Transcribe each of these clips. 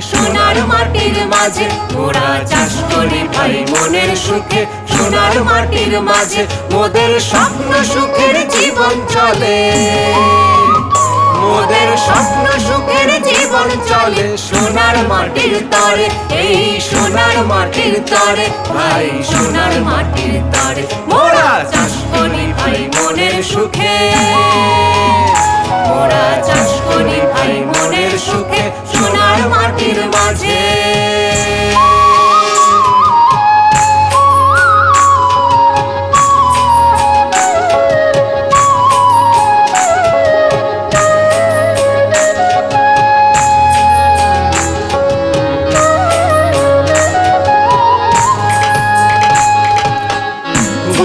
সোনার মাটির মাঝে মোরা চাষ করি ভাই মনের সুখে। সোনার মাটির মাঝে মোদের স্বপ্ন সুখের জীবন চলে। মোদের স্বপ্ন সুখের জীবন চলে। সোনার মাটির তরে, এই সোনার মাটির তরে। ভাই, সোনার মাটির তরে মোরা চাষ করি ভাই মনের সুখে। মোরা চাষ করি ভাই মনের সুখে।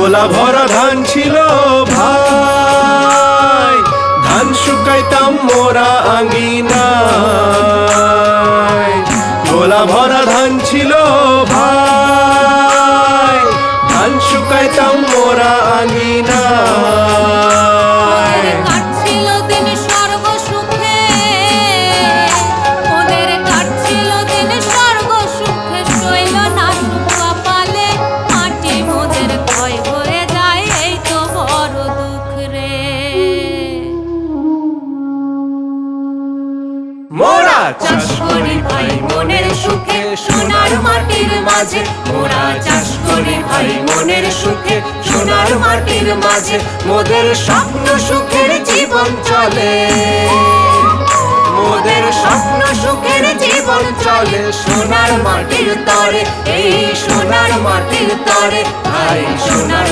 গোলা ভরা ধান ছিল ভাই। ধান শুকাইতাম মোরা আঙ্গিনা ঝোলা ভরা ধান ছিল ভাই। ধান শুকাইতাম মোরা আঙ্গিনায় মোরা চাষ করি ভাই মনের সুখে, সোনার মাটির মাঝে। মোরা চাষ করি ভাই মনের সুখে, সোনার মাটির মাঝে। মোদের স্বপ্ন সুখের জীবন চলে। মোদের স্বপ্ন সুখের জীবন চলে। সোনার মাটির তরে, এই সোনার মাটির তরে। ভাই, সোনার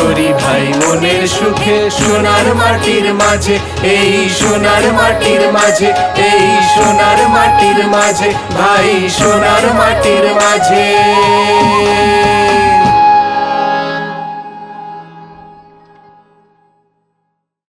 করি ভাই মনের সুখে সোনার মাটির মাঝে, এই সোনার মাটির মাঝে, এই সোনার মাটির মাঝে, ভাই সোনার মাটির মাঝে।